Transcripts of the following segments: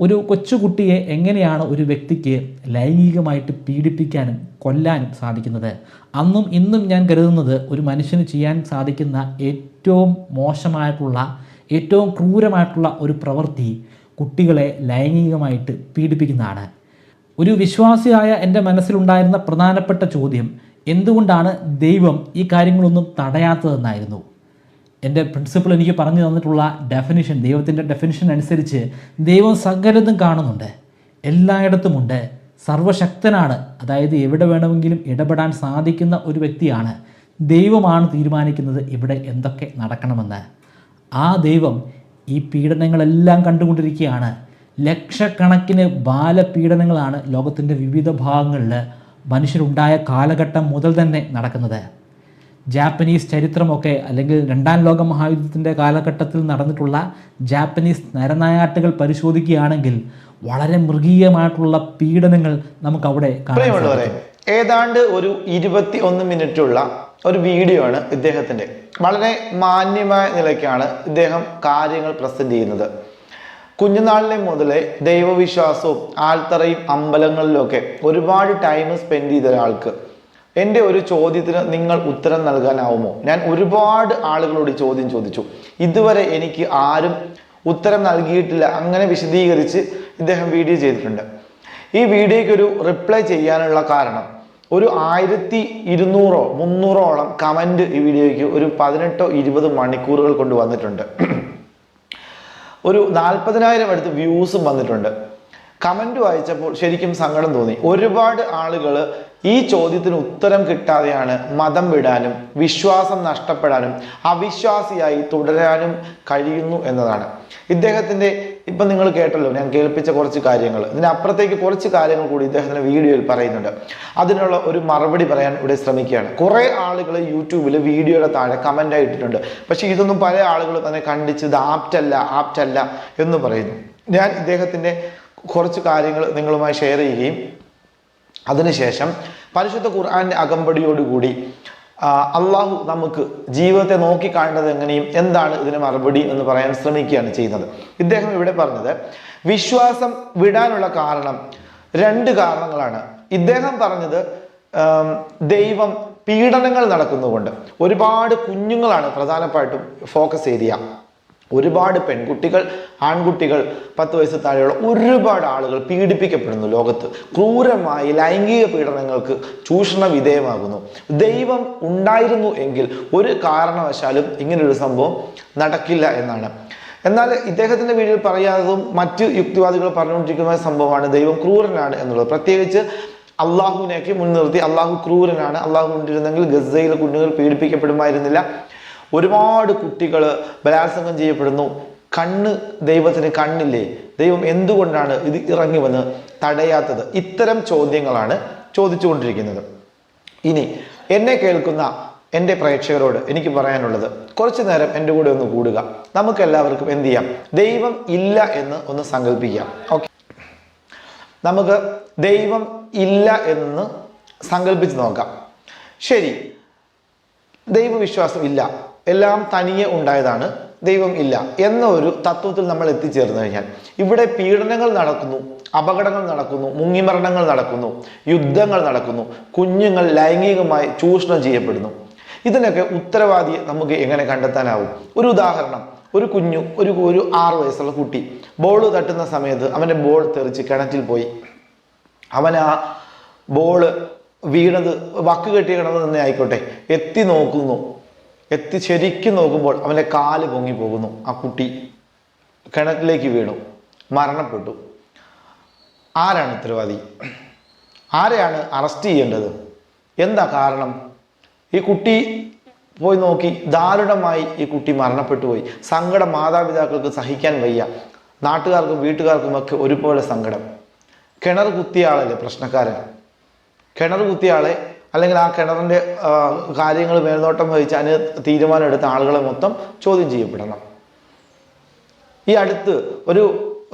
ഒരു കൊച്ചുകുട്ടിയെ എങ്ങനെയാണ് ഒരു വ്യക്തിക്ക് ലൈംഗികമായിട്ട് പീഡിപ്പിക്കാനും കൊല്ലാനും സാധിക്കുന്നത്? അന്നും ഇന്നും ഞാൻ കരുതുന്നത് ഒരു മനുഷ്യന് ചെയ്യാൻ സാധിക്കുന്ന ഏറ്റവും മോശമായിട്ടുള്ള ഏറ്റവും ക്രൂരമായിട്ടുള്ള ഒരു പ്രവൃത്തി കുട്ടികളെ ലൈംഗികമായിട്ട് പീഡിപ്പിക്കുന്നതാണ്. ഒരു വിശ്വാസിയായ എന്റെ മനസ്സിലുണ്ടായിരുന്ന പ്രധാനപ്പെട്ട ചോദ്യം എന്തുകൊണ്ടാണ് ദൈവം ഈ കാര്യങ്ങളൊന്നും തടയാത്തതെന്നായിരുന്നു. എന്റെ പ്രിൻസിപ്പൾ എനിക്ക് പറഞ്ഞു തന്നിട്ടുള്ള ഡെഫിനിഷൻ ദൈവത്തിന്റെ ഡെഫിനിഷൻ അനുസരിച്ച് ദൈവം സകലതും കാണുന്നുണ്ട്. എല്ലായിടത്തുമുണ്ട് സർവശക്തനാണ്. അതായത് എവിടെ വേണമെങ്കിലും ഇടപെടാൻ സാധിക്കുന്ന ഒരു വ്യക്തിയാണ്. ദൈവമാണ് തീരുമാനിക്കുന്നത് ഇവിടെ എന്തൊക്കെ നടക്കണമെന്ന്. ആ ദൈവം ഈ പീഡനങ്ങളെല്ലാം കണ്ടുകൊണ്ടിരിക്കുകയാണ്. ലക്ഷക്കണക്കിന് ബാലപീഡനങ്ങളാണ് ലോകത്തിന്റെ വിവിധ ഭാഗങ്ങളിൽ മനുഷ്യരുണ്ടായ കാലഘട്ടം മുതൽ തന്നെ നടക്കുന്നത്. ജാപ്പനീസ് ചരിത്രമൊക്കെ അല്ലെങ്കിൽ രണ്ടാം ലോക മഹായുദ്ധത്തിന്റെ കാലഘട്ടത്തിൽ നടന്നിട്ടുള്ള ജാപ്പനീസ് നരനായാട്ടുകൾ പരിശോധിക്കുകയാണെങ്കിൽ വളരെ മൃഗീയമായിട്ടുള്ള പീഡനങ്ങൾ നമുക്ക് അവിടെ കാണാം ഏതാണ്ട് ഒരു ഇരുപത്തി ഒന്ന് മിനിറ്റുള്ള ഒരു വീഡിയോ ആണ് ഇദ്ദേഹത്തിന്റെ വളരെ മാന്യമായ നിലയ്ക്കാണ് ഇദ്ദേഹം കാര്യങ്ങൾ പ്രസന്റ് ചെയ്യുന്നത്. കുഞ്ഞുനാളിലെ മുതലേ ദൈവവിശ്വാസവും ആൽത്തറയും അമ്പലങ്ങളിലൊക്കെ ഒരുപാട് ടൈം സ്പെൻഡ് ചെയ്ത ഒരാൾക്ക് എന്റെ ഒരു ചോദ്യത്തിന് നിങ്ങൾ ഉത്തരം നൽകാനാവുമോ? ഞാൻ ഒരുപാട് ആളുകളോട് ചോദ്യം ചോദിച്ചു. ഇതുവരെ എനിക്ക് ആരും ഉത്തരം നൽകിയിട്ടില്ല. അങ്ങനെ വിശദീകരിച്ച് ഇദ്ദേഹം വീഡിയോ ചെയ്തിട്ടുണ്ട്. ഈ വീഡിയോയ്ക്ക് ഒരു റിപ്ലൈ ചെയ്യാനുള്ള കാരണം ഒരു ആയിരത്തി ഇരുന്നൂറോ മുന്നൂറോളം കമന്റ് ഈ വീഡിയോയ്ക്ക് ഒരു പതിനെട്ടോ ഇരുപത് മണിക്കൂറുകൾ കൊണ്ട് വന്നിട്ടുണ്ട്. ഒരു നാൽപ്പതിനായിരം അടുത്ത് വ്യൂസും വന്നിട്ടുണ്ട്. കമന്റ് വായിച്ചപ്പോൾ ശരിക്കും സങ്കടം തോന്നി. ഒരുപാട് ആളുകൾ ഈ ചോദ്യത്തിന് ഉത്തരം കിട്ടാതെയാണ് മതം വിടാനും വിശ്വാസം നഷ്ടപ്പെടാനും അവിശ്വാസിയായി തുടരാനും കഴിയുന്നു എന്നതാണ്. ഇദ്ദേഹത്തിന്റെ ഇപ്പൊ നിങ്ങൾ കേട്ടല്ലോ ഞാൻ കേൾപ്പിച്ച കുറച്ച് കാര്യങ്ങൾ. ഇതിനപ്പുറത്തേക്ക് കുറച്ച് കാര്യങ്ങൾ കൂടി ഇദ്ദേഹത്തിന്റെ വീഡിയോയിൽ പറയുന്നുണ്ട്. അതിനുള്ള ഒരു മറുപടി പറയാൻ ഇവിടെ ശ്രമിക്കുകയാണ്. കുറേ ആളുകൾ യൂട്യൂബിൽ വീഡിയോയുടെ താഴെ കമന്റ് ആയിട്ടിട്ടുണ്ട് പക്ഷേ ഇതൊന്നും പല ആളുകൾ തന്നെ കണ്ടിച്ച് ഇത് ആപ്റ്റല്ല ആപ്റ്റല്ല എന്ന് പറയുന്നു. ഞാൻ ഇദ്ദേഹത്തിന്റെ കുറച്ച് കാര്യങ്ങൾ നിങ്ങളുമായി ഷെയർ ചെയ്യുകയും അതിനുശേഷം പരിശുദ്ധ ഖുർആാന്റെ അകമ്പടിയോടുകൂടി അള്ളാഹു നമുക്ക് ജീവിതത്തെ നോക്കി കാണേണ്ടത് എങ്ങനെയും എന്താണ് ഇതിന് മറുപടി എന്ന് പറയാൻ ശ്രമിക്കുകയാണ് ചെയ്യുന്നത്. ഇദ്ദേഹം ഇവിടെ പറഞ്ഞത് വിശ്വാസം വിടാനുള്ള കാരണം രണ്ട് കാരണങ്ങളാണ്. ഇദ്ദേഹം പറഞ്ഞത് ദൈവം പീഡനങ്ങൾ നടക്കുന്നതുകൊണ്ട്. ഒരുപാട് കുഞ്ഞുങ്ങളാണ് പ്രധാനമായിട്ടും ഫോക്കസ് ഏരിയ ഒരുപാട് പെൺകുട്ടികൾ ആൺകുട്ടികൾ പത്ത് വയസ്സ് താഴെയുള്ള ഒരുപാട് ആളുകൾ പീഡിപ്പിക്കപ്പെടുന്നു ലോകത്ത്. ക്രൂരമായി ലൈംഗിക പീഡനങ്ങൾക്ക് ചൂഷണ വിധേയമാകുന്നു. ദൈവം ഉണ്ടായിരുന്നു എങ്കിൽ ഒരു കാരണവശാലും ഇങ്ങനൊരു സംഭവം നടക്കില്ല എന്നാണ്. എന്നാൽ ഇദ്ദേഹത്തിന്റെ വീഡിയോയിൽ പറയാത്തതും മറ്റ് യുക്തിവാദികൾ പറഞ്ഞുകൊണ്ടിരിക്കുന്ന സംഭവമാണ് ദൈവം ക്രൂരനാണ് എന്നുള്ളത്. പ്രത്യേകിച്ച് അള്ളാഹുവിനെയൊക്കെ മുൻനിർത്തി അള്ളാഹു ക്രൂരനാണ്. അള്ളാഹു കൊണ്ടിരുന്നെങ്കിൽ ഗസയിലെ കുഞ്ഞുങ്ങൾ പീഡിപ്പിക്കപ്പെടുമായിരുന്നില്ല. ഒരുപാട് കുട്ടികൾ ബലാത്സംഗം ചെയ്യപ്പെടുന്നു. കണ്ണ് ദൈവത്തിന് കണ്ണില്ലേ? ദൈവം എന്തുകൊണ്ടാണ് ഇത് ഇറങ്ങി വന്ന് തടയാത്തത്? ഇത്തരം ചോദ്യങ്ങളാണ് ചോദിച്ചുകൊണ്ടിരിക്കുന്നത്. ഇനി എന്നെ കേൾക്കുന്ന എന്റെ പ്രേക്ഷകരോട് എനിക്ക് പറയാനുള്ളത് കുറച്ചു നേരം എന്റെ കൂടെ ഒന്ന് കൂടുക. നമുക്ക് എല്ലാവർക്കും എന്ത് ചെയ്യാം? ദൈവം ഇല്ല എന്ന് ഒന്ന് സങ്കല്പിക്കാം ഓക്കെ. നമുക്ക് ദൈവം ഇല്ല എന്ന് സങ്കല്പിച്ച് നോക്കാം. ശരി. ദൈവവിശ്വാസം ഇല്ല. എല്ലാം തനിയെ ഉണ്ടായതാണ്. ദൈവം ഇല്ല എന്ന ഒരു തത്വത്തിൽ നമ്മൾ എത്തിച്ചേർന്നു കഴിഞ്ഞാൽ ഇവിടെ പീഡനങ്ങൾ നടക്കുന്നു അപകടങ്ങൾ നടക്കുന്നു മുങ്ങിമരണങ്ങൾ നടക്കുന്നു യുദ്ധങ്ങൾ നടക്കുന്നു കുഞ്ഞുങ്ങൾ ലൈംഗികമായി ചൂഷണം ചെയ്യപ്പെടുന്നു. ഇതിനൊക്കെ ഉത്തരവാദിയെ നമുക്ക് എങ്ങനെ കണ്ടെത്താനാവും? ഒരു ഉദാഹരണം ഒരു കുഞ്ഞു ഒരു ഒരു ആറ് വയസ്സുള്ള കുട്ടി ബോൾ തട്ടുന്ന സമയത്ത് അവന്റെ ബോൾ തെറിച്ച് കിണറ്റിൽ പോയി. അവൻ ആ ബോൾ വീണത് വക്ക് കെട്ടി കിടന്നു തന്നെ ആയിക്കോട്ടെ എത്തി നോക്കുന്നു. എത്തി ശരിക്കും നോക്കുമ്പോൾ അവന്റെ കാൽ പൊങ്ങി പോകുന്നു. ആ കുട്ടി കിണറ്റിലേക്ക് വീണു. മരണപ്പെട്ടു. ആരാണ് ഉത്തരവാദി? ആരെയാണ് അറസ്റ്റ് ചെയ്യേണ്ടത്? എന്താ കാരണം? ഈ കുട്ടി പോയി നോക്കി. ദാരുണമായി ഈ കുട്ടി മരണപ്പെട്ടു പോയി. സങ്കടം മാതാപിതാക്കൾക്ക് സഹിക്കാൻ വയ്യ. നാട്ടുകാർക്കും വീട്ടുകാർക്കും ഒക്കെ ഒരുപോലെ സങ്കടം. കിണർ കുത്തിയ ആളല്ലേ പ്രശ്നക്കാരൻ? കിണർ കുത്തിയ ആളെ അല്ലെങ്കിൽ ആ കിണറിന്റെ കാര്യങ്ങൾ മേൽനോട്ടം വഹിച്ച് അതിന് തീരുമാനം എടുത്ത ആളുകളെ മൊത്തം ചോദ്യം ചെയ്യപ്പെടണം. ഈ അടുത്ത് ഒരു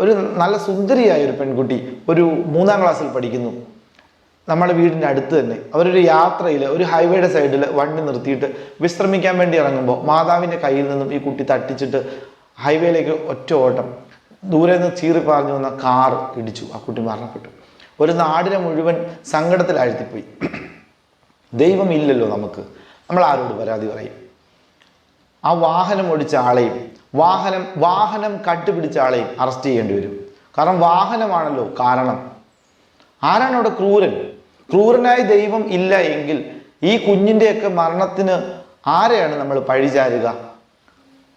ഒരു നല്ല സുന്ദരിയായ ഒരു പെൺകുട്ടി ഒരു മൂന്നാം ക്ലാസ്സിൽ പഠിക്കുന്നു. നമ്മുടെ വീടിന്റെ അടുത്ത് തന്നെ. അവരൊരു യാത്രയിൽ ഒരു ഹൈവേയുടെ സൈഡിൽ വണ്ടി നിർത്തിയിട്ട് വിശ്രമിക്കാൻ വേണ്ടി ഇറങ്ങുമ്പോൾ മാതാവിന്റെ കയ്യിൽ നിന്നും ഈ കുട്ടി തട്ടിച്ചിട്ട് ഹൈവേയിലേക്ക് ഒറ്റ ഓട്ടം ദൂരെ നിന്ന് ചീറി പറഞ്ഞു വന്ന കാർ ഇടിച്ചു. ആ കുട്ടി മരണപ്പെട്ടു. ഒരു നാടിനെ മുഴുവൻ സങ്കടത്തിലാഴ്ത്തിപ്പോയി. ദൈവമില്ലല്ലോ നമുക്ക്. നമ്മൾ ആരോട് പരാതി പറയും. ആ വാഹനം ഓടിച്ച ആളെയും വാഹനം വാഹനം കട്ടുപിടിച്ച ആളെയും അറസ്റ്റ് ചെയ്യേണ്ടി വരും. കാരണം വാഹനമാണല്ലോ കാരണം. ആരാണ് അവിടെ ക്രൂരൻ? ക്രൂരനായ ദൈവം ഇല്ല എങ്കിൽ ഈ കുഞ്ഞിന്റെയൊക്കെ മരണത്തിന് ആരെയാണ് നമ്മൾ പഴിചാരുക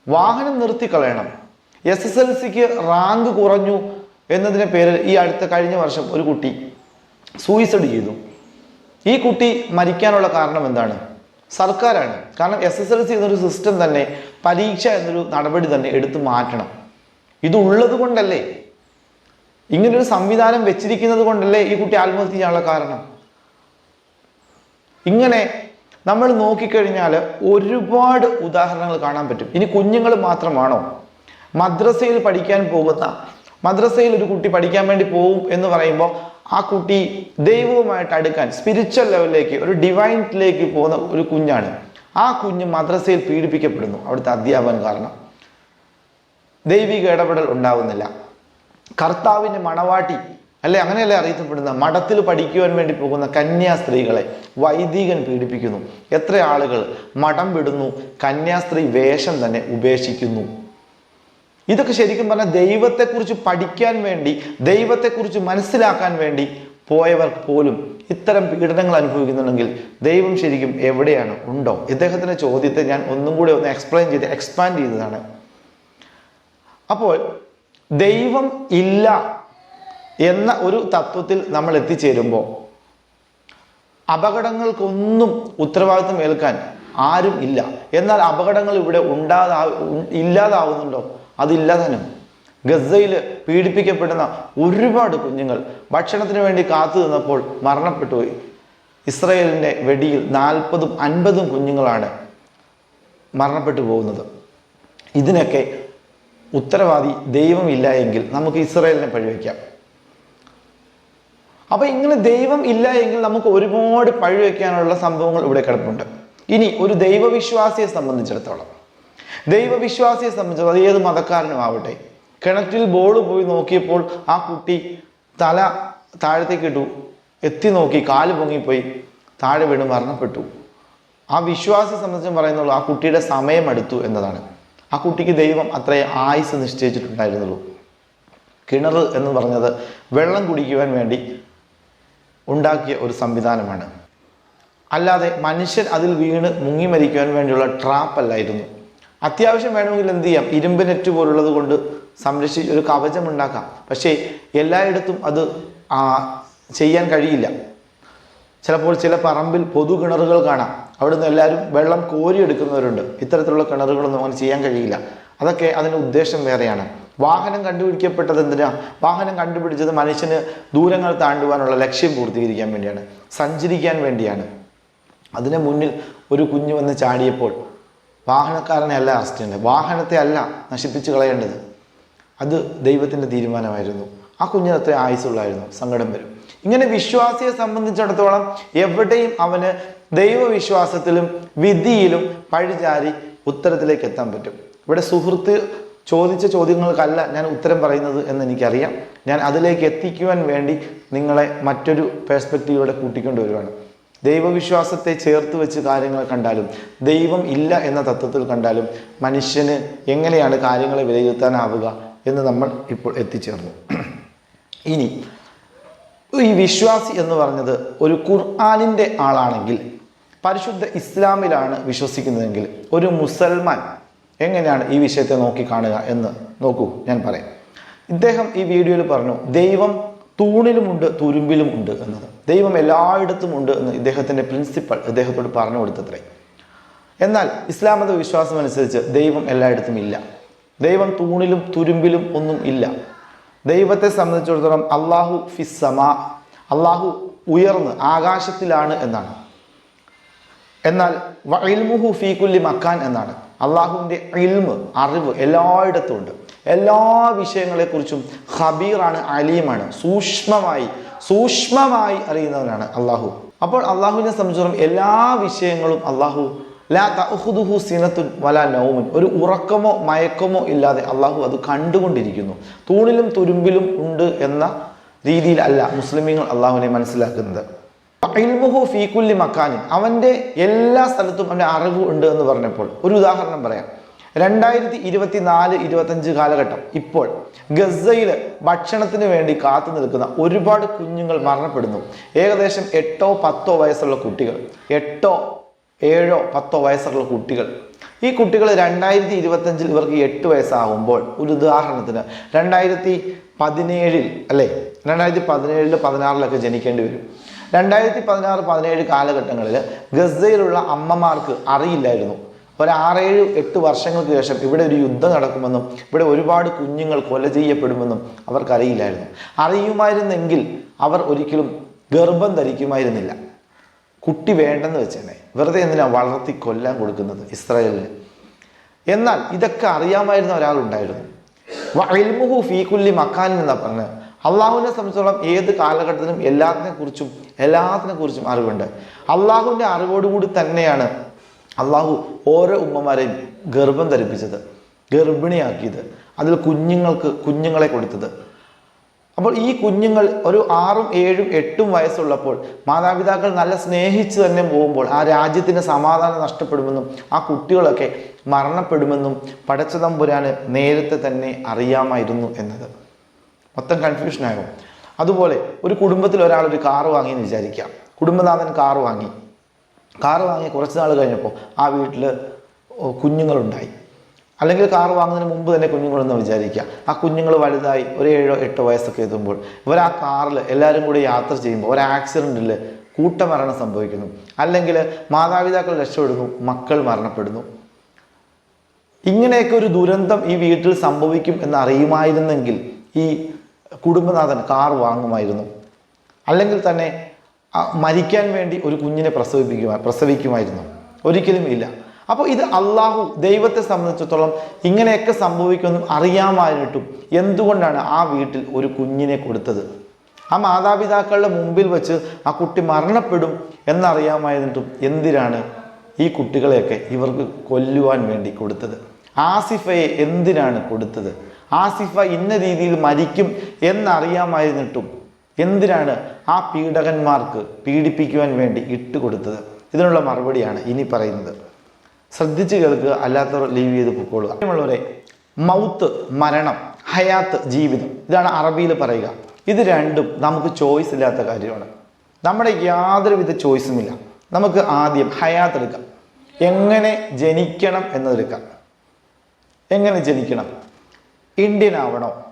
വാഹനം നിർത്തിക്കളയണം. എസ് എസ് എൽ സിക്ക് റാങ്ക് കുറഞ്ഞു എന്നതിന്റെ പേരിൽ ഈ അടുത്ത കഴിഞ്ഞ വർഷം ഒരു കുട്ടി സൂയിസൈഡ് ചെയ്തു. ഈ കുട്ടി മരിക്കാനുള്ള കാരണം എന്താണ്? സർക്കാരാണ്. കാരണം എസ് എസ് എൽ സി എന്നൊരു സിസ്റ്റം തന്നെ പരീക്ഷ എന്നൊരു നടപടി തന്നെ എടുത്തു മാറ്റണം. ഇതുള്ളത് കൊണ്ടല്ലേ? ഇങ്ങനൊരു സംവിധാനം വെച്ചിരിക്കുന്നത് കൊണ്ടല്ലേ ഈ കുട്ടി ആത്മഹത്യ ചെയ്യാനുള്ള കാരണം? ഇങ്ങനെ നമ്മൾ നോക്കിക്കഴിഞ്ഞാൽ ഒരുപാട് ഉദാഹരണങ്ങൾ കാണാൻ പറ്റും. ഇനി കുഞ്ഞുങ്ങൾ മാത്രമാണോ? മദ്രസയിൽ പഠിക്കാൻ പോകുന്ന മദ്രസയിൽ ഒരു കുട്ടി പഠിക്കാൻ വേണ്ടി പോകും എന്ന് പറയുമ്പോൾ ആ കുട്ടി ദൈവവുമായിട്ട് അടുക്കാൻ സ്പിരിച്വൽ ലെവലിലേക്ക് ഒരു ഡിവൈനിലേക്ക് പോകുന്ന ഒരു കുഞ്ഞാണ്. ആ കുഞ്ഞ് മദ്രസയിൽ പീഡിപ്പിക്കപ്പെടുന്നു. അവിടുത്തെ അധ്യാപകൻ കാരണം. ദൈവിക ഇടപെടൽ ഉണ്ടാവുന്നില്ല. കർത്താവിന്റെ മണവാട്ടി അല്ലെ? അങ്ങനെയല്ലേ അറിയപ്പെടുന്ന മഠത്തിൽ പഠിക്കുവാൻ വേണ്ടി പോകുന്ന കന്യാസ്ത്രീകളെ വൈദികൻ പീഡിപ്പിക്കുന്നു. എത്ര ആളുകൾ മഠം വിടുന്നു കന്യാസ്ത്രീ വേഷം തന്നെ ഉപേക്ഷിക്കുന്നു. ഇതൊക്കെ ശരിക്കും പറഞ്ഞാൽ ദൈവത്തെക്കുറിച്ച് പഠിക്കാൻ വേണ്ടി ദൈവത്തെക്കുറിച്ച് മനസ്സിലാക്കാൻ വേണ്ടി പോയവർ പോലും ഇത്തരം പീഡനങ്ങൾ അനുഭവിക്കുന്നുണ്ടെങ്കിൽ ദൈവം ശരിക്കും എവിടെയാണ്? ഉണ്ടോ? ഇദ്ദേഹത്തിന്റെ ചോദ്യത്തെ ഞാൻ ഒന്നും കൂടി ഒന്ന് എക്സ്പ്ലെയിൻ ചെയ്ത് എക്സ്പാൻഡ് ചെയ്തതാണ്. അപ്പോൾ ദൈവം ഇല്ല എന്ന ഒരു തത്വത്തിൽ നമ്മൾ എത്തിച്ചേരുമ്പോൾ അപകടങ്ങൾക്കൊന്നും ഉത്തരവാദിത്വം ഏൽക്കാൻ ആരും ഇല്ല. എന്നാൽ അപകടങ്ങൾ ഇവിടെ ഉണ്ടാതാ ഉ- ഇല്ലാതാവുന്നുണ്ടോ തന്നെ ഗസയിൽ പീഡിപ്പിക്കപ്പെടുന്ന ഒരുപാട് കുഞ്ഞുങ്ങൾ ഭക്ഷണത്തിന് വേണ്ടി കാത്തു നിന്നപ്പോൾ മരണപ്പെട്ടുപോയി. ഇസ്രയേലിന്റെ വെടിയിൽ നാൽപ്പതും അൻപതും കുഞ്ഞുങ്ങളാണ് മരണപ്പെട്ടു പോകുന്നത്. ഇതിനൊക്കെ ഉത്തരവാദി ദൈവമില്ല എങ്കിൽ നമുക്ക് ഇസ്രയേലിനെ പഴിവെക്കാം. അപ്പോൾ ഇങ്ങനെ ദൈവം ഇല്ല എങ്കിൽ നമുക്ക് ഒരുപാട് പഴിവെക്കാനുള്ള സംഭവങ്ങൾ ഇവിടെ കിടപ്പുണ്ട്. ഇനി ഒരു ദൈവവിശ്വാസിയെ സംബന്ധിച്ചിടത്തോളം ദൈവവിശ്വാസിയെ സംബന്ധിച്ച് അത് ഏത് മതക്കാരനും ആവട്ടെ. കിണറ്റിൽ ബോൾ പോയി നോക്കിയപ്പോൾ ആ കുട്ടി തല താഴത്തേക്ക് ഇട്ടു. എത്തി നോക്കി കാൽ പൊങ്ങിപ്പോയി. താഴെ വീണ് മരണപ്പെട്ടു. ആ വിശ്വാസിയെ സംബന്ധിച്ചും പറയുന്നുള്ളൂ ആ കുട്ടിയുടെ സമയം അടുത്തു എന്നതാണ്. ആ കുട്ടിക്ക് ദൈവം അത്രയും ആയുസ് നിശ്ചയിച്ചിട്ടുണ്ടായിരുന്നുള്ളൂ. കിണർ എന്ന് പറഞ്ഞത് വെള്ളം കുടിക്കുവാൻ വേണ്ടി ഉണ്ടാക്കിയ ഒരു സംവിധാനമാണ്. അല്ലാതെ മനുഷ്യൻ അതിൽ വീണ് മുങ്ങി മരിക്കുവാൻ വേണ്ടിയുള്ള ട്രാപ്പ് അല്ലായിരുന്നു അത്യാവശ്യം വേണമെങ്കിൽ എന്ത് ചെയ്യാം? ഇരുമ്പ് നെറ്റ് പോലുള്ളത് കൊണ്ട് സംരക്ഷിച്ച് ഒരു കവചം ഉണ്ടാക്കാം. പക്ഷേ എല്ലായിടത്തും അത് ചെയ്യാൻ കഴിയില്ല. ചിലപ്പോൾ ചില പറമ്പിൽ പൊതു കിണറുകൾ കാണാം. അവിടുന്ന് എല്ലാവരും വെള്ളം കോരിയെടുക്കുന്നവരുണ്ട് ഇത്തരത്തിലുള്ള കിണറുകളൊന്നും അങ്ങനെ ചെയ്യാൻ കഴിയില്ല. അതൊക്കെ അതിന്റെ ഉദ്ദേശം വേറെയാണ്. വാഹനം കണ്ടുപിടിക്കപ്പെട്ടത് എന്തിനാ? വാഹനം കണ്ടുപിടിച്ചത് മനുഷ്യന് ദൂരങ്ങൾ താണ്ടുവാനുള്ള ലക്ഷ്യം പൂർത്തീകരിക്കാൻ വേണ്ടിയാണ്. സഞ്ചരിക്കാൻ വേണ്ടിയാണ്. അതിന് മുന്നിൽ ഒരു കുഞ്ഞു വന്ന് ചാടിയപ്പോൾ വാഹനക്കാരനെ അല്ല അറസ്റ്റ് ചെയ്യേണ്ടത്. വാഹനത്തെ അല്ല നശിപ്പിച്ച് കളയേണ്ടത്. അത് ദൈവത്തിന്റെ തീരുമാനമായിരുന്നു. ആ കുഞ്ഞിന് അത്ര ആയുസുള്ളായിരുന്നു സങ്കടം വരും. ഇങ്ങനെ വിശ്വാസിയെ സംബന്ധിച്ചിടത്തോളം എവിടെയും അവന് ദൈവവിശ്വാസത്തിലും വിധിയിലും പഴിചാരി ഉത്തരത്തിലേക്ക് എത്താൻ പറ്റും. ഇവിടെ സുഹൃത്ത് ചോദിച്ച ചോദ്യങ്ങൾക്കല്ല ഞാൻ ഉത്തരം പറയുന്നത് എന്ന് എനിക്കറിയാം ഞാൻ അതിലേക്ക് എത്തിക്കുവാൻ വേണ്ടി നിങ്ങളെ മറ്റൊരു പേഴ്സ്പെക്റ്റീവിലൂടെ കൂട്ടിക്കൊണ്ടു വരുവാണ് ദൈവവിശ്വാസത്തെ ചേർത്ത് വെച്ച് കാര്യങ്ങൾ കണ്ടാലും ദൈവം ഇല്ല എന്ന തത്വത്തിൽ കണ്ടാലും മനുഷ്യന് എങ്ങനെയാണ് കാര്യങ്ങളെ വിലയിരുത്താനാവുക എന്ന് നമ്മൾ ഇപ്പോൾ എത്തിച്ചേർന്നു. ഇനി ഈ വിശ്വാസി എന്ന് പറഞ്ഞത് ഒരു ഖുർആാനിന്റെ ആളാണെങ്കിൽ പരിശുദ്ധ ഇസ്ലാമിലാണ് വിശ്വസിക്കുന്നതെങ്കിൽ ഒരു മുസൽമാൻ എങ്ങനെയാണ് ഈ വിഷയത്തെ നോക്കി കാണുക എന്ന് നോക്കൂ ഞാൻ പറയാം. ഇദ്ദേഹം ഈ വീഡിയോയിൽ പറഞ്ഞു ദൈവം തൂണിലുമുണ്ട് തുരുമ്പിലും ഉണ്ട് എന്നത്. ദൈവം എല്ലായിടത്തും ഉണ്ട് എന്ന് ഇദ്ദേഹത്തിന്റെ പ്രിൻസിപ്പൾ ഇദ്ദേഹത്തോട് പറഞ്ഞു കൊടുത്തത്രേ. എന്നാൽ ഇസ്ലാം മത വിശ്വാസം അനുസരിച്ച് ദൈവം എല്ലായിടത്തും ഇല്ല. ദൈവം തൂണിലും തുരുമ്പിലും ഒന്നും ഇല്ല. ദൈവത്തെ സംബന്ധിച്ചിടത്തോളം അള്ളാഹു ഫിസ്സമാ അള്ളാഹു ഉയർന്ന് ആകാശത്തിലാണ് എന്നാണ്. എന്നാൽ ഇൽമുഹു ഫീകുല്ലി മക്കാൻ എന്നാണ്. അള്ളാഹുവിന്റെ ഇൽമ് അറിവ് എല്ലായിടത്തും ഉണ്ട്. എല്ലാ വിഷയങ്ങളെക്കുറിച്ചും ഹബീറാണ് അലീമാണ്. സൂക്ഷ്മമായി സൂക്ഷ്മമായി അറിയുന്നവനാണ് അള്ളാഹു. അപ്പോൾ അള്ളാഹുവിനെ സംബന്ധിച്ചിടത്തോളം എല്ലാ വിഷയങ്ങളും അള്ളാഹു ലാ വല നൗമുൻ. ഒരു ഉറക്കമോ മയക്കമോ ഇല്ലാതെ അള്ളാഹു അത് കണ്ടുകൊണ്ടിരിക്കുന്നു. തൂണിലും തുരുമ്പിലും ഉണ്ട് എന്ന രീതിയിലല്ല മുസ്ലിമീങ്ങൾ അള്ളാഹുവിനെ മനസ്സിലാക്കുന്നത്. ഇൽമുഹു ഫീക്കുല്ലി മക്കാനിൻ. അവന്റെ എല്ലാ സ്ഥലത്തും അവന്റെ അറിവ് ഉണ്ട് എന്ന് പറഞ്ഞപ്പോൾ ഒരു ഉദാഹരണം പറയാം. രണ്ടായിരത്തി ഇരുപത്തി നാല് ഇരുപത്തഞ്ച് കാലഘട്ടം ഇപ്പോൾ ഗസയിൽ ഭക്ഷണത്തിന് വേണ്ടി കാത്തു നിൽക്കുന്ന ഒരുപാട് കുഞ്ഞുങ്ങൾ മരണപ്പെടുന്നു. ഏകദേശം എട്ടോ പത്തോ വയസ്സുള്ള കുട്ടികൾ. എട്ടോ ഏഴോ പത്തോ വയസ്സുള്ള കുട്ടികൾ. ഈ കുട്ടികൾ രണ്ടായിരത്തി ഇരുപത്തഞ്ചിൽ ഇവർക്ക് എട്ട് വയസ്സാകുമ്പോൾ ഒരു ഉദാഹരണത്തിന് രണ്ടായിരത്തി പതിനേഴിൽ അല്ലേ? രണ്ടായിരത്തി പതിനേഴിൽ പതിനാറിലൊക്കെ ജനിക്കേണ്ടി വരും. രണ്ടായിരത്തി പതിനാറ് പതിനേഴ് കാലഘട്ടങ്ങളിൽ ഗസയിലുള്ള അമ്മമാർക്ക് അറിയില്ലായിരുന്നു. ഒരു ആറേഴ് എട്ട് വർഷങ്ങൾക്ക് ശേഷം ഇവിടെ ഒരു യുദ്ധം നടക്കുമെന്നും ഇവിടെ ഒരുപാട് കുഞ്ഞുങ്ങൾ കൊല ചെയ്യപ്പെടുമെന്നും അവർക്കറിയില്ലായിരുന്നു. അറിയുമായിരുന്നെങ്കിൽ അവർ ഒരിക്കലും ഗർഭം ധരിക്കുമായിരുന്നില്ല. കുട്ടി വേണ്ടെന്ന് വെച്ചേനെ. വെറുതെ എന്തിനാ വളർത്തി കൊല്ലാൻ കൊടുക്കുന്നത് ഇസ്രായേലിന്? എന്നാൽ ഇതൊക്കെ അറിയാമായിരുന്ന ഒരാളുണ്ടായിരുന്നു. വഇൽമുഹു ഫീകുല്ലി മക്കാൻ എന്നാ പറഞ്ഞത് അള്ളാഹുവിനെ സംബന്ധിച്ചോളം ഏത് കാലഘട്ടത്തിലും എല്ലാത്തിനെ കുറിച്ചും എല്ലാത്തിനെ കുറിച്ചും അറിവുണ്ട്. അള്ളാഹുവിന്റെ അറിവോടുകൂടി തന്നെയാണ് അള്ളാഹു ഓരോ ഉമ്മമാരെയും ഗർഭം ധരിപ്പിച്ചത് ഗർഭിണിയാക്കിയത് അതിൽ കുഞ്ഞുങ്ങൾക്ക് കുഞ്ഞുങ്ങളെ കൊടുത്തത്. അപ്പോൾ ഈ കുഞ്ഞുങ്ങൾ ഒരു ആറും ഏഴും എട്ടും വയസ്സുള്ളപ്പോൾ മാതാപിതാക്കൾ നല്ല സ്നേഹിച്ച് തന്നെ പോകുമ്പോൾ ആ രാജ്യത്തിന്റെ സമാധാനം നഷ്ടപ്പെടുമെന്നും ആ കുട്ടികളൊക്കെ മരണപ്പെടുമെന്നും പടച്ചതമ്പുരാന് നേരത്തെ തന്നെ അറിയാമായിരുന്നു എന്നത്. മൊത്തം കൺഫ്യൂഷനാകും അതുപോലെ ഒരു കുടുംബത്തിൽ ഒരാൾ ഒരു കാറ് വാങ്ങിയെന്ന് വിചാരിക്കാം കുടുംബനാഥൻ കാറ് വാങ്ങി. കാറ് വാങ്ങി കുറച്ച് നാൾ കഴിഞ്ഞപ്പോൾ ആ വീട്ടിൽ കുഞ്ഞുങ്ങളുണ്ടായി. അല്ലെങ്കിൽ കാർ വാങ്ങുന്നതിന് മുമ്പ് തന്നെ കുഞ്ഞുങ്ങളെന്ന് വിചാരിക്കുക. ആ കുഞ്ഞുങ്ങൾ വലുതായി ഒരു ഏഴോ എട്ടോ വയസ്സൊക്കെ എത്തുമ്പോൾ ഇവർ ആ കാറിൽ എല്ലാവരും കൂടി യാത്ര ചെയ്യുമ്പോൾ ഒരു ആക്സിഡന്റിൽ കൂട്ടമരണം സംഭവിക്കുന്നു. അല്ലെങ്കിൽ മാതാപിതാക്കൾ രക്ഷപ്പെടുന്നു മക്കൾ മരണപ്പെടുന്നു. ഇങ്ങനെയൊക്കെ ഒരു ദുരന്തം ഈ വീട്ടിൽ സംഭവിക്കും എന്ന് അറിയുമായിരുന്നെങ്കിൽ ഈ കുടുംബനാഥൻ കാർ വാങ്ങുമായിരുന്നു. അല്ലെങ്കിൽ തന്നെ മരിക്കാൻ വേണ്ടി ഒരു കുഞ്ഞിനെ പ്രസവിപ്പിക്കുക പ്രസവിക്കുമായിരുന്നു. ഒരിക്കലും ഇല്ല. അപ്പോൾ ഇത് അള്ളാഹു ദൈവത്തെ സംബന്ധിച്ചിടത്തോളം ഇങ്ങനെയൊക്കെ സംഭവിക്കുമെന്നും അറിയാമായിരുന്നിട്ടും എന്തുകൊണ്ടാണ് ആ വീട്ടിൽ ഒരു കുഞ്ഞിനെ കൊടുത്തത്? ആ മാതാപിതാക്കളുടെ മുമ്പിൽ വെച്ച് ആ കുട്ടി മരണപ്പെടും എന്നറിയാമായിരുന്നിട്ടും എന്തിനാണ് ഈ കുട്ടികളെയൊക്കെ ഇവർക്ക് കൊല്ലുവാൻ വേണ്ടി കൊടുത്തത്? ആസിഫയെ എന്തിനാണ് കൊടുത്തത്? ആസിഫ ഇന്ന രീതിയിൽ മരിക്കും എന്നറിയാമായിരുന്നിട്ടും എന്തിനാണ് ആ പീഡകന്മാർക്ക് പീഡിപ്പിക്കുവാൻ വേണ്ടി ഇട്ടുകൊടുത്തത് ഇതിനുള്ള മറുപടിയാണ് ഇനി പറയുന്നത്. ശ്രദ്ധിച്ച് കേൾക്കുക അല്ലാത്തവർ ലീവ് ചെയ്ത് പൊക്കോളുക. മൗത്ത് മരണം ഹയാത്ത് ജീവിതം ഇതാണ് അറബിയിൽ പറയുക. ഇത് രണ്ടും നമുക്ക് ചോയ്സ് ഇല്ലാത്ത കാര്യമാണ്. നമ്മുടെ യാതൊരുവിധ ചോയ്സും ഇല്ല. നമുക്ക് ആദ്യം ഹയാത്ത് എടുക്കാം. എങ്ങനെ ജനിക്കണം എന്നതെടുക്കാം എങ്ങനെ ജനിക്കണം? ഇന്ത്യൻ ആവണോ.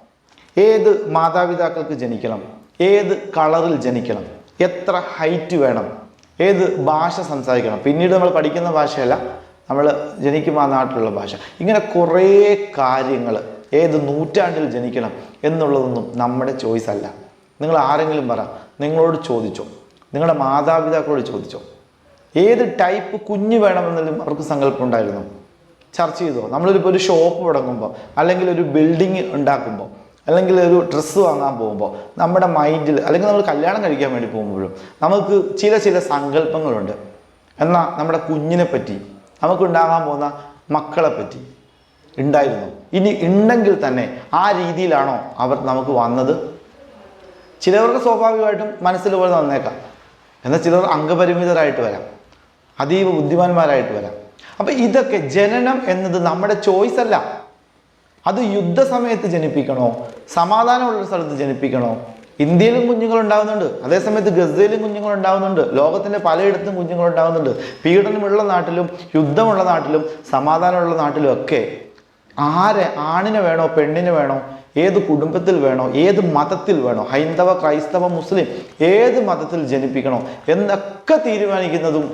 ഏത് മാതാപിതാക്കൾക്ക് ജനിക്കണം? ഏത് കളറിൽ ജനിക്കണം? എത്ര ഹൈറ്റ് വേണം? ഏത് ഭാഷ സംസാരിക്കണം? പിന്നീട് നമ്മൾ പഠിക്കുന്ന ഭാഷയല്ല നമ്മൾ ജനിക്കുമ്പോൾ ആ നാട്ടിലുള്ള ഭാഷ. ഇങ്ങനെ കുറേ കാര്യങ്ങൾ ഏത് നൂറ്റാണ്ടിൽ ജനിക്കണം എന്നുള്ളതൊന്നും നമ്മുടെ ചോയ്സ് അല്ല. നിങ്ങൾ ആരെങ്കിലും പറ നിങ്ങളോട് ചോദിച്ചോ. നിങ്ങളുടെ മാതാപിതാക്കളോട് ചോദിച്ചോ. ഏത് ടൈപ്പ് കുഞ്ഞ് വേണമെന്നാലും അവർക്ക് സങ്കല്പം ഉണ്ടായിരുന്നു. ചർച്ച ചെയ്തോ? നമ്മളിപ്പോൾ ഒരു ഷോപ്പ് തുടങ്ങുമ്പോൾ അല്ലെങ്കിൽ ഒരു ബിൽഡിങ് ഉണ്ടാക്കുമ്പോൾ അല്ലെങ്കിൽ ഒരു ഡ്രസ്സ് വാങ്ങാൻ പോകുമ്പോൾ നമ്മുടെ മൈൻഡിൽ അല്ലെങ്കിൽ നമ്മൾ കല്യാണം കഴിക്കാൻ വേണ്ടി പോകുമ്പോഴും നമുക്ക് ചില ചില സങ്കല്പങ്ങളുണ്ട്. എന്നാൽ നമ്മുടെ കുഞ്ഞിനെ പറ്റി നമുക്കുണ്ടാകാൻ പോകുന്ന മക്കളെ പറ്റി ഉണ്ടായിരുന്നു. ഇനി ഉണ്ടെങ്കിൽ തന്നെ ആ രീതിയിലാണോ അവർ നമുക്ക് വന്നത്? ചിലവർക്ക് സ്വാഭാവികമായിട്ടും മനസ്സിൽ പോലെ വന്നേക്കാം. എന്നാൽ ചിലർ അംഗപരിമിതരായിട്ട് വരാം. അതീവ ബുദ്ധിമാന്മാരായിട്ട് വരാം. അപ്പോൾ ഇതൊക്കെ ജനനം എന്നത് നമ്മുടെ ചോയ്സ് അല്ല. അത് യുദ്ധസമയത്ത് ജനിപ്പിക്കണോ? സമാധാനമുള്ള സ്ഥലത്ത് ജനിപ്പിക്കണോ? ഇന്ത്യയിലും കുഞ്ഞുങ്ങൾ ഉണ്ടാകുന്നുണ്ട് അതേസമയത്ത് ഗസയിലും കുഞ്ഞുങ്ങൾ ഉണ്ടാകുന്നുണ്ട് ലോകത്തിന്റെ പലയിടത്തും കുഞ്ഞുങ്ങൾ ഉണ്ടാകുന്നുണ്ട് പീഡനമുള്ള നാട്ടിലും യുദ്ധമുള്ള നാട്ടിലും സമാധാനമുള്ള നാട്ടിലും ഒക്കെ ആരെ ആണിനെ വേണോ പെണ്ണിനെ വേണോ ഏത് കുടുംബത്തിൽ വേണോ ഏത് മതത്തിൽ വേണോ ഹൈന്ദവ ക്രൈസ്തവ മുസ്ലിം ഏത് മതത്തിൽ ജനിപ്പിക്കണോ എന്നൊക്കെ തീരുമാനിക്കുന്നതും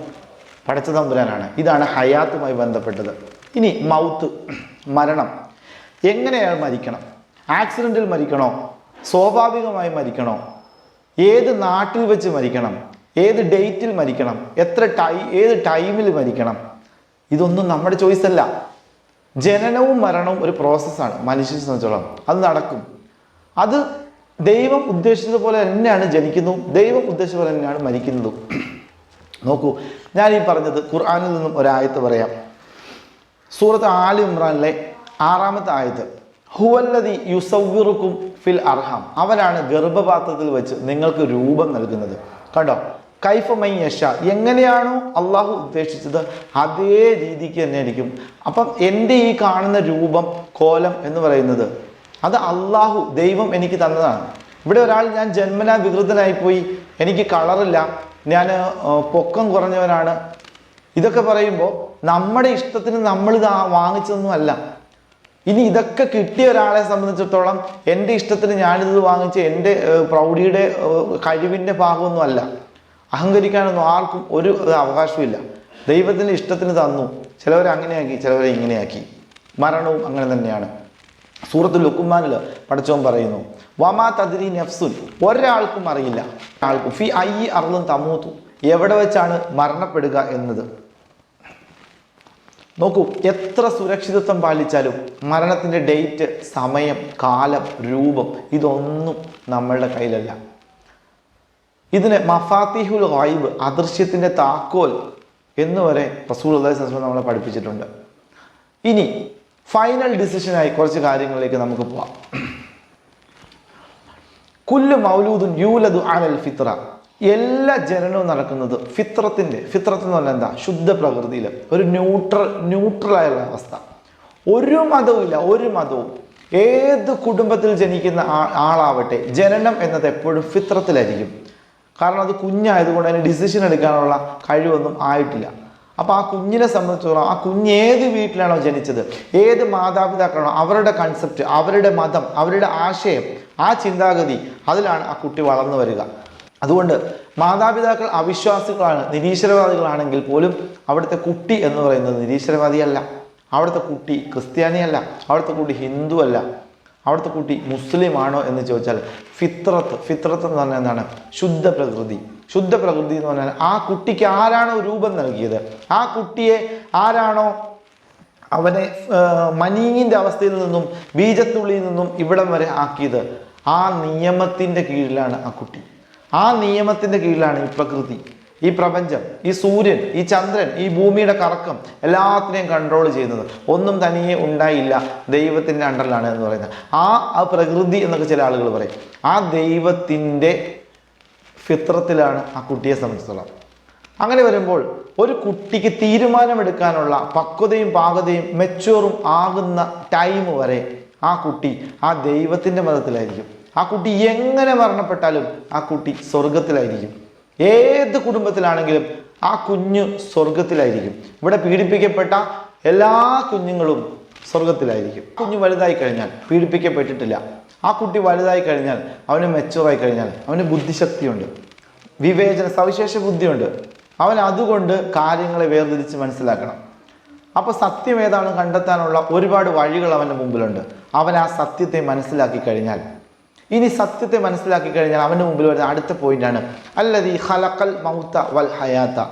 പഠിച്ച തമ്പുരാനാണ് ഇതാണ് ഹയാത്തുമായി ബന്ധപ്പെട്ടത്. ഇനി മൗത്ത് മരണം. എങ്ങനെ അയാൾ മരിക്കണം? ആക്സിഡന്റിൽ മരിക്കണോ? സ്വാഭാവികമായി മരിക്കണോ? ഏത് നാട്ടിൽ വെച്ച് മരിക്കണം? ഏത് ഡേറ്റിൽ മരിക്കണം? എത്ര ടൈ ഏത് ടൈമിൽ മരിക്കണം? ഇതൊന്നും നമ്മുടെ ചോയ്സ് അല്ല. ജനനവും മരണവും ഒരു പ്രോസസ്സാണ് മനുഷ്യനെ സംബന്ധിച്ചോളം. അത് നടക്കും. അത് ദൈവം ഉദ്ദേശിച്ചതുപോലെ തന്നെയാണ് ജനിക്കുന്നതും ദൈവം ഉദ്ദേശിച്ച പോലെ തന്നെയാണ് മരിക്കുന്നതും. നോക്കൂ ഞാൻ ഈ പറഞ്ഞത് ഖുർആാനിൽ നിന്നും ഒരായത്ത് പറയാം. സൂറത്ത് ആലി ഇമ്രാനിലെ ആറാമത്തെ ആയത്ത് ഹുവല്ലതി യുസൗറുക്കും ഫിൽ അർഹാം. അവനാണ് ഗർഭപാത്രത്തിൽ വെച്ച് നിങ്ങൾക്ക് രൂപം നൽകുന്നത്. കണ്ടോ? കൈഫ മൈ യഷ എങ്ങനെയാണോ അള്ളാഹു ഉദ്ദേശിച്ചത് അതേ രീതിക്ക് തന്നെ ആയിരിക്കും അപ്പം എന്റെ ഈ കാണുന്ന രൂപം കോലം എന്ന് പറയുന്നത് അത് അള്ളാഹു ദൈവം എനിക്ക് തന്നതാണ്. ഇവിടെ ഒരാൾ ഞാൻ ജന്മനാ വികൃതനായിപ്പോയി എനിക്ക് കളറില്ല ഞാൻ പൊക്കം കുറഞ്ഞവനാണ്. ഇതൊക്കെ പറയുമ്പോൾ നമ്മുടെ ഇഷ്ടത്തിന് നമ്മളിത് വാങ്ങിച്ചതൊന്നും അല്ല. ഇനി ഇതൊക്കെ കിട്ടിയ ഒരാളെ സംബന്ധിച്ചിടത്തോളം എന്റെ ഇഷ്ടത്തിന് ഞാനിത് വാങ്ങിച്ച് എന്റെ പ്രൗഢിയുടെ കഴിവിന്റെ ഭാഗമൊന്നുമല്ല അഹങ്കരിക്കാനൊന്നും ആർക്കും ഒരു അവകാശമില്ല ദൈവത്തിന്റെ ഇഷ്ടത്തിന് തന്നു. ചിലവർ അങ്ങനെയാക്കി ചിലവർ ഇങ്ങനെയാക്കി. മരണവും അങ്ങനെ തന്നെയാണ്. സൂറത്ത് ലുക്കുമാനിൽ പഠിച്ചവൻ പറയുന്നു വമാ തദ്രി നഫ്സുൻ. ഒരാൾക്കും അറിയില്ല. ആൾക്കും ഫി ഐ അറുതും തമൂത്തു എവിടെ വെച്ചാണ് മരണപ്പെടുക എന്നത്? നോക്കൂ എത്ര സുരക്ഷിതത്വം പാലിച്ചാലും മരണത്തിന്റെ ഡേറ്റ് സമയം കാലം രൂപം ഇതൊന്നും നമ്മളുടെ കയ്യിലല്ല. ഇതിന് മഫാത്തിഹുൽ ഗൈബ് അദൃശ്യത്തിന്റെ താക്കോൽ എന്ന് വരെ റസൂൽ അള്ളഹി നമ്മളെ പഠിപ്പിച്ചിട്ടുണ്ട്. ഇനി ഫൈനൽ ഡിസിഷനായി കുറച്ച് കാര്യങ്ങളിലേക്ക് നമുക്ക് പോവാം. കുല്ലു മൗലൂദുൻ യൂലദു അലൽ ഫിത്ര എല്ലാ ജനനവും നടക്കുന്നത് ഫിത്രത്തിന്റെ ഫിത്രത്ത് എന്ന് പറഞ്ഞാൽ എന്താ? ശുദ്ധ പ്രകൃതിയിൽ ഒരു ന്യൂട്രൽ ന്യൂട്രലായുള്ള അവസ്ഥ. ഒരു മതവും ഇല്ല ഒരു മതവും. ഏത് കുടുംബത്തിൽ ജനിക്കുന്ന ആളാവട്ടെ ജനനം എന്നത് എപ്പോഴും ഫിത്രത്തിലായിരിക്കും. കാരണം അത് കുഞ്ഞായതുകൊണ്ട് അതിന് ഡിസിഷൻ എടുക്കാനുള്ള കഴിവൊന്നും ആയിട്ടില്ല. അപ്പോൾ ആ കുഞ്ഞിനെ സംബന്ധിച്ചിടത്തോളം ആ കുഞ്ഞ് ഏത് വീട്ടിലാണോ ജനിച്ചത് ഏത് മാതാപിതാക്കളാണോ അവരുടെ കൺസെപ്റ്റ് അവരുടെ മതം അവരുടെ ആശയം ആ ചിന്താഗതി അതിലാണ് ആ കുട്ടി വളർന്നു വരിക. അതുകൊണ്ട് മാതാപിതാക്കൾ അവിശ്വാസികളാണ് നിരീശ്വരവാദികളാണെങ്കിൽ പോലും അവിടുത്തെ കുട്ടി എന്ന് പറയുന്നത് നിരീശ്വരവാദിയല്ല. അവിടുത്തെ കുട്ടി ക്രിസ്ത്യാനിയല്ല അവിടുത്തെ കുട്ടി ഹിന്ദു അല്ല അവിടുത്തെ കുട്ടി മുസ്ലിമാണോ എന്ന് ചോദിച്ചാൽ ഫിത്രത്ത് ഫിത്രത്ത് എന്ന് പറഞ്ഞാൽ എന്താണ്? ശുദ്ധ പ്രകൃതി ശുദ്ധ പ്രകൃതി എന്ന് പറഞ്ഞാൽ ആ കുട്ടിക്ക് ആരാണോ രൂപം നൽകിയത്? ആ കുട്ടിയെ ആരാണോ അവനെ മനീങ്ങിന്റെ അവസ്ഥയിൽ നിന്നും ബീജത്തുള്ളിയിൽ നിന്നും ഇവിടം വരെ ആക്കിയത്? ആ നിയമത്തിന്റെ കീഴിലാണ് ആ കുട്ടി. ആ നിയമത്തിന്റെ കീഴിലാണ് ഈ പ്രകൃതി ഈ പ്രപഞ്ചം ഈ സൂര്യൻ ഈ ചന്ദ്രൻ ഈ ഭൂമിയുടെ കറക്കം എല്ലാത്തിനെയും കൺട്രോൾ ചെയ്യുന്നത്. ഒന്നും തനിയെ ഉണ്ടായില്ല ദൈവത്തിന്റെ അണ്ടറിലാണ് എന്ന് പറയുന്നത്. ആ ആ പ്രകൃതി എന്നൊക്കെ ചില ആളുകൾ പറയും. ആ ദൈവത്തിന്റെ ഫിത്രത്തിലാണ് ആ കുട്ടിയെ സംബന്ധിച്ചിടത്തോളം അങ്ങനെ വരുമ്പോൾ ഒരു കുട്ടിക്ക് തീരുമാനമെടുക്കാനുള്ള പക്വതയും പാകതയും മെച്ചൂറും ആകുന്ന ടൈം വരെ ആ കുട്ടി ആ ദൈവത്തിന്റെ മതത്തിലായിരിക്കും. ആ കുട്ടി എങ്ങനെ മരണപ്പെട്ടാലും ആ കുട്ടി സ്വർഗത്തിലായിരിക്കും. ഏത് കുടുംബത്തിലാണെങ്കിലും ആ കുഞ്ഞ് സ്വർഗത്തിലായിരിക്കും. ഇവിടെ പീഡിപ്പിക്കപ്പെട്ട എല്ലാ കുഞ്ഞുങ്ങളും സ്വർഗത്തിലായിരിക്കും. കുഞ്ഞ് വലുതായി കഴിഞ്ഞാൽ പീഡിപ്പിക്കപ്പെട്ടിട്ടില്ല. ആ കുട്ടി വലുതായി കഴിഞ്ഞാൽ അവന് മെച്ചൂറായി കഴിഞ്ഞാൽ അവന് ബുദ്ധിശക്തിയുണ്ട്. വിവേചന സവിശേഷ ബുദ്ധിയുണ്ട്. അവൻ അതുകൊണ്ട് കാര്യങ്ങളെ വേർതിരിച്ച് മനസ്സിലാക്കണം. അപ്പോൾ സത്യം ഏതാണ് കണ്ടെത്താനുള്ള ഒരുപാട് വഴികൾ അവന്റെ മുമ്പിലുണ്ട്. അവൻ ആ സത്യത്തെ മനസ്സിലാക്കി കഴിഞ്ഞാൽ ഇനി സത്യത്തെ മനസ്സിലാക്കി കഴിഞ്ഞാൽ അവന്റെ മുമ്പിൽ വരുന്ന അടുത്ത പോയിന്റാണ് അല്ലത് ഈ ഹലക്കൽ മൗത്ത വൽ ഹയാത്ത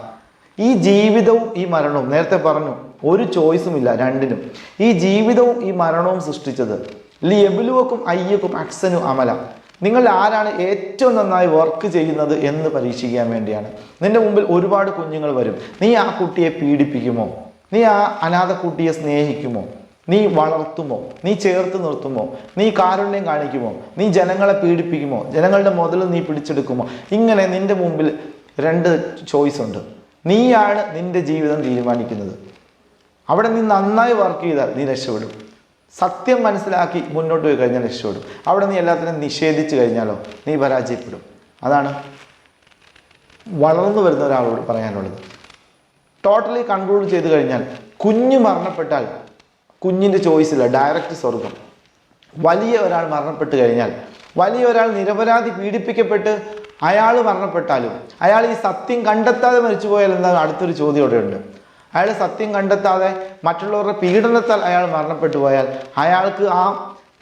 ഈ ജീവിതവും ഈ മരണവും നേരത്തെ പറഞ്ഞു ഒരു ചോയ്സും ഇല്ല രണ്ടിനും. ഈ ജീവിതവും ഈ മരണവും സൃഷ്ടിച്ചത് ലി എബിലുവക്കും അയ്യക്കും അക്സനു അമല. നിങ്ങൾ ആരാണ് ഏറ്റവും നന്നായി വർക്ക് ചെയ്യുന്നത് എന്ന് പരീക്ഷിക്കാൻ വേണ്ടിയാണ്. നിന്റെ മുമ്പിൽ ഒരുപാട് കുഞ്ഞുങ്ങൾ വരും. നീ ആ കുട്ടിയെ പീഡിപ്പിക്കുമോ? നീ ആ അനാഥ കുട്ടിയെ സ്നേഹിക്കുമോ? നീ വളർത്തുമോ? നീ ചേർത്ത് നിർത്തുമോ? നീ കാരുണ്യം കാണിക്കുമോ? നീ ജനങ്ങളെ പീഡിപ്പിക്കുമോ? ജനങ്ങളുടെ മുതൽ നീ പിടിച്ചെടുക്കുമോ? ഇങ്ങനെ നിന്റെ മുമ്പിൽ രണ്ട് ചോയ്സ് ഉണ്ട്. നീയാണ് നിന്റെ ജീവിതം തീരുമാനിക്കുന്നത്. അവിടെ നീ നന്നായി വർക്ക് ചെയ്താൽ നീ രക്ഷപ്പെടും. സത്യം മനസ്സിലാക്കി മുന്നോട്ട് പോയി കഴിഞ്ഞാൽ രക്ഷപ്പെടും. അവിടെ നീ എല്ലാത്തിനും നിഷേധിച്ചു കഴിഞ്ഞാലോ നീ പരാജയപ്പെടും. അതാണ് വളർന്നു വരുന്ന ഒരാളോട് പറയാനുള്ളത്. ടോട്ടലി കൺക്ലൂഡ് ചെയ്ത് കഴിഞ്ഞാൽ കുഞ്ഞു മരണപ്പെട്ടാൽ കുഞ്ഞിന്റെ ചോയ്സില്ല ഡയറക്റ്റ് സ്വർഗം വലിയ ഒരാൾ മരണപ്പെട്ട് കഴിഞ്ഞാൽ വലിയ ഒരാൾ നിരപരാധി പീഡിപ്പിക്കപ്പെട്ട് അയാൾ മരണപ്പെട്ടാലും അയാൾ ഈ സത്യം കണ്ടെത്താതെ മരിച്ചു പോയാൽ എന്താണ് അടുത്തൊരു ചോദ്യം ഇവിടെ ഉണ്ട് അയാൾ സത്യം കണ്ടെത്താതെ മറ്റുള്ളവരുടെ പീഡനത്താൽ അയാൾ മരണപ്പെട്ടു പോയാൽ അയാൾക്ക് ആ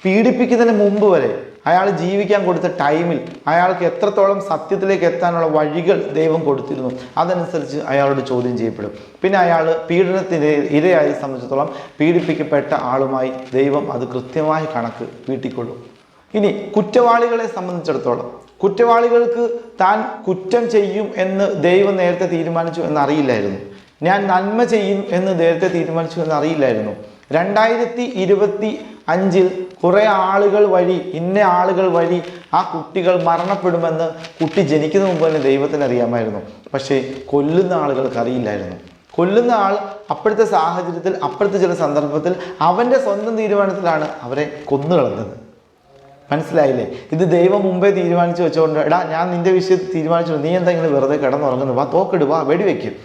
പീഡിപ്പിക്കുന്നതിന് മുമ്പ് വരെ അയാൾ ജീവിക്കാൻ കൊടുത്ത ടൈമിൽ അയാൾക്ക് എത്രത്തോളം സത്യത്തിലേക്ക് എത്താനുള്ള വഴികൾ ദൈവം കൊടുത്തിരുന്നു. അതനുസരിച്ച് അയാളോട് ചോദ്യം ചെയ്യപ്പെടും. പിന്നെ അയാൾ പീഡനത്തിന് ഇരയായി സംബന്ധിച്ചിടത്തോളം പീഡിപ്പിക്കപ്പെട്ട ആളുമായി ദൈവം അത് കൃത്യമായി കണക്ക് വീട്ടിക്കൊള്ളും. ഇനി കുറ്റവാളികളെ സംബന്ധിച്ചിടത്തോളം കുറ്റവാളികൾക്ക് താൻ കുറ്റം ചെയ്യും എന്ന് ദൈവം നേരത്തെ തീരുമാനിച്ചു എന്നറിയില്ലായിരുന്നു. ഞാൻ നന്മ ചെയ്യും എന്ന് നേരത്തെ തീരുമാനിച്ചു എന്നറിയില്ലായിരുന്നു. രണ്ടായിരത്തി ഇരുപത്തി അഞ്ചിൽ കുറെ ആളുകൾ വഴി ഇന്ന ആളുകൾ വഴി ആ കുട്ടികൾ മരണപ്പെടുമെന്ന് കുട്ടി ജനിക്കുന്ന മുമ്പ് തന്നെ ദൈവത്തിന് അറിയാമായിരുന്നു. പക്ഷേ കൊല്ലുന്ന ആളുകൾക്ക് അറിയില്ലായിരുന്നു. കൊല്ലുന്ന ആൾ അപ്പോഴത്തെ സാഹചര്യത്തിൽ അപ്പോഴത്തെ ചില സന്ദർഭത്തിൽ അവന്റെ സ്വന്തം തീരുമാനത്തിലാണ് അവരെ കൊന്നു കളഞ്ഞത് മനസ്സിലായില്ലേ? ഇത് ദൈവം മുമ്പേ തീരുമാനിച്ചു വെച്ചുകൊണ്ട് എടാ ഞാൻ നിന്റെ വിഷയത്തിൽ തീരുമാനിച്ചു നീ എന്തെങ്കിലും വെറുതെ കിടന്നുറങ്ങുന്നു വാ തോക്കിടുവാ വെടിവെക്കും.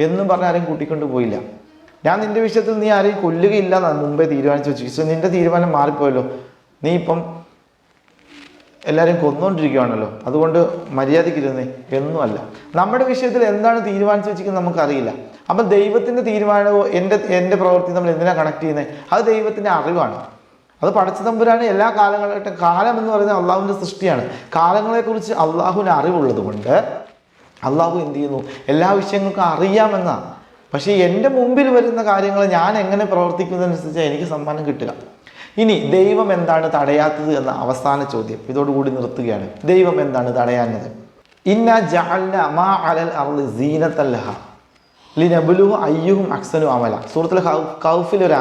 എന്നും പറഞ്ഞാലും കൂട്ടിക്കൊണ്ട് പോയില്ല. ഞാൻ നിന്റെ വിഷയത്തിൽ നീ ആരെയും കൊല്ലുകയില്ല എന്നാണ് മുമ്പേ തീരുമാനിച്ചു വെച്ചു. ഈശോ നിന്റെ തീരുമാനം മാറിപ്പോയല്ലോ. നീ ഇപ്പം എല്ലാവരെയും കൊന്നുകൊണ്ടിരിക്കുകയാണല്ലോ അതുകൊണ്ട് മര്യാദയ്ക്കിരുന്നേ എന്നുമല്ല നമ്മുടെ വിഷയത്തിൽ എന്താണ് തീരുമാനിച്ചു വെച്ചിരിക്കുന്നത് നമുക്കറിയില്ല. അപ്പം ദൈവത്തിന്റെ തീരുമാനവും എന്റെ എന്റെ പ്രവൃത്തി നമ്മൾ എന്തിനാണ് കണക്ട് ചെയ്യുന്നത് അത് ദൈവത്തിന്റെ അറിവാണ്. അത് പഠിച്ച തമ്പുരാണ് എല്ലാ കാലങ്ങളായിട്ടും കാലം എന്ന് പറയുന്നത് അള്ളാഹുവിന്റെ സൃഷ്ടിയാണ്. കാലങ്ങളെക്കുറിച്ച് അള്ളാഹുവിന് അറിവുള്ളത് കൊണ്ട് അള്ളാഹു എന്ത് ചെയ്യുന്നു? എല്ലാ വിഷയങ്ങൾക്കും അറിയാമെന്നാണ് പക്ഷേ എന്റെ മുമ്പിൽ വരുന്ന കാര്യങ്ങൾ ഞാൻ എങ്ങനെ പ്രവർത്തിക്കുന്നതനുസരിച്ച് എനിക്ക് സമ്മാനം കിട്ടുക. ഇനി ദൈവം എന്താണ് തടയാത്തത് എന്ന അവസാന ചോദ്യം. ഇതോടുകൂടി നിർത്തുകയാണ്. ദൈവം എന്താണ് തടയാഞ്ഞത്? ഇന്ന ജഅൽന മാ അലൽ അർളി സീനത്തല്ലഹ ലിനബുലു അയ്യുഹും അക്സനു അമല. സൂറത്തുൽ കൗഫിൽ ഒരു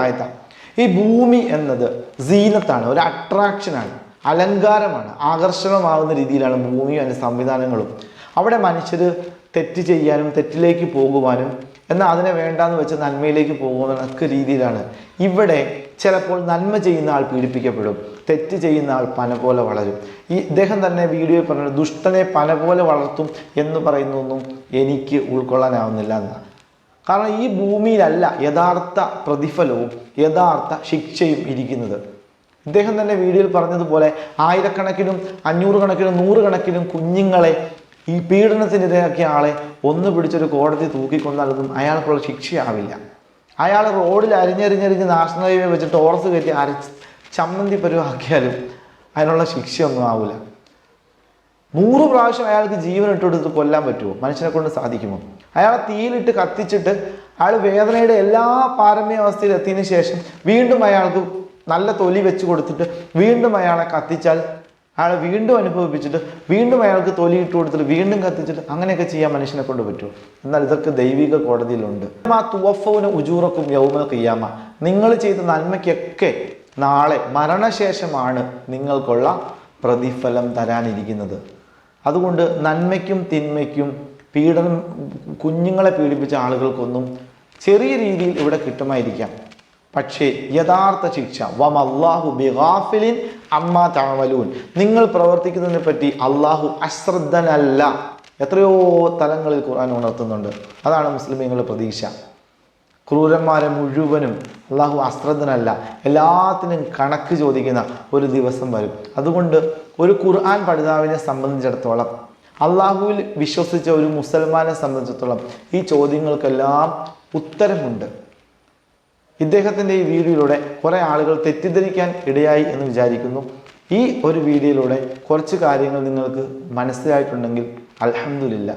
ഈ ഭൂമി എന്നത് സീനത്താണ് ഒരു അട്രാക്ഷനാണ് അലങ്കാരമാണ് ആകർഷണമാവുന്ന രീതിയിലാണ് ഭൂമിയും അതിന്റെ സംവിധാനങ്ങളും. അവിടെ മനുഷ്യർ തെറ്റ് ചെയ്യാനും തെറ്റിലേക്ക് പോകുവാനും എന്നാൽ അതിനെ വേണ്ടാന്ന് വെച്ച് നന്മയിലേക്ക് പോകുന്നതൊക്കെ രീതിയിലാണ്. ഇവിടെ ചിലപ്പോൾ നന്മ ചെയ്യുന്ന ആൾ പീഡിപ്പിക്കപ്പെടും. തെറ്റ് ചെയ്യുന്ന ആൾ പന പോലെ വളരും. ഈ ഇദ്ദേഹം തന്നെ വീഡിയോയിൽ പറഞ്ഞു ദുഷ്ടനെ പന പോലെ വളർത്തും എന്ന് പറയുന്നൊന്നും എനിക്ക് ഉൾക്കൊള്ളാനാവുന്നില്ല എന്നാണ് കാരണം ഈ ഭൂമിയിലല്ല യഥാർത്ഥ പ്രതിഫലവും യഥാർത്ഥ ശിക്ഷയും ഇരിക്കുന്നത്. ഇദ്ദേഹം തന്നെ വീഡിയോയിൽ പറഞ്ഞതുപോലെ ആയിരക്കണക്കിനും അഞ്ഞൂറ് കണക്കിനും നൂറ് കണക്കിനും കുഞ്ഞുങ്ങളെ ഈ പീഡനത്തിനിരയാക്കിയ ആളെ ഒന്ന് പിടിച്ചൊരു കോടതി തൂക്കിക്കൊണ്ടാലൊന്നും അയാൾക്കുള്ള ശിക്ഷയാവില്ല. അയാൾ റോഡിൽ അരിഞ്ഞരിഞ്ഞരിഞ്ഞ് നാഷണൽ ഹൈവേ വെച്ചിട്ട് ഓർത്ത് കയറ്റി അരച്ച് ചമ്മന്തി പരുവാക്കിയാലും അതിനുള്ള ശിക്ഷയൊന്നും ആവില്ല നൂറ് പ്രാവശ്യം അയാൾക്ക് ജീവൻ ഇട്ടുകൊടുത്ത് കൊല്ലാൻ പറ്റുമോ? മനുഷ്യനെ കൊണ്ട് സാധിക്കുമോ? അയാളെ തീയിലിട്ട് കത്തിച്ചിട്ട് അയാൾ വേദനയുടെ എല്ലാ പാരമ്യാവസ്ഥയിൽ എത്തിയതിനു ശേഷം വീണ്ടും അയാൾക്ക് നല്ല തൊലി വെച്ച് കൊടുത്തിട്ട് വീണ്ടും അയാളെ കത്തിച്ചാൽ അയാളെ വീണ്ടും അനുഭവിപ്പിച്ചിട്ട് വീണ്ടും അയാൾക്ക് തൊലി ഇട്ട് കൊടുത്തിട്ട് വീണ്ടും കത്തിച്ചിട്ട് അങ്ങനെയൊക്കെ ചെയ്യാൻ മനുഷ്യനെ കൊണ്ട് പറ്റുമോ എന്നാൽ ഇതൊക്കെ ദൈവിക കോടതിയിലുണ്ട്. ആ തുവഫവിന് ഉജൂറക്കും യൗമൽ കിയാമ നിങ്ങൾ ചെയ്ത നന്മയ്ക്കൊക്കെ നാളെ മരണശേഷമാണ് നിങ്ങൾക്കുള്ള പ്രതിഫലം തരാനിരിക്കുന്നത്. അതുകൊണ്ട് നന്മയ്ക്കും തിന്മയ്ക്കും പീഡനം കുഞ്ഞുങ്ങളെ പീഡിപ്പിച്ച ആളുകൾക്കൊന്നും ചെറിയ രീതിയിൽ ഇവിടെ കിട്ടുമായിരിക്കാം. പക്ഷേ യഥാർത്ഥ ശിക്ഷ വം അള്ളാഹു ബിഗാഫിലിൻ അമ്മ താമലൂൻ നിങ്ങൾ പ്രവർത്തിക്കുന്നതിനെ പറ്റി അള്ളാഹു അശ്രദ്ധനല്ല. എത്രയോ തലങ്ങളിൽ ഖുർആൻ ഉണർത്തുന്നുണ്ട്. അതാണ് മുസ്ലിമീങ്ങളുടെ പ്രതീക്ഷ. ക്രൂരന്മാരെ മുഴുവനും അള്ളാഹു അശ്രദ്ധനല്ല. എല്ലാത്തിനും കണക്ക് ചോദിക്കുന്ന ഒരു ദിവസം വരും. അതുകൊണ്ട് ഒരു ഖുർആൻ പഠിതാവിനെ സംബന്ധിച്ചിടത്തോളം അള്ളാഹുവിൽ വിശ്വസിച്ച ഒരു മുസൽമാനെ സംബന്ധിച്ചിടത്തോളം ഈ ചോദ്യങ്ങൾക്കെല്ലാം ഉത്തരമുണ്ട്. ഇദ്ദേഹത്തിന്റെ ഈ വീഡിയോയിലൂടെ കുറേ ആളുകൾ തെറ്റിദ്ധരിക്കാൻ ഇടയായി എന്ന് വിചാരിക്കുന്നു. ഈ ഒരു വീഡിയോയിലൂടെ കുറച്ച് കാര്യങ്ങൾ നിങ്ങൾക്ക് മനസ്സിലായിട്ടുണ്ടെങ്കിൽ അൽഹംദുലില്ല.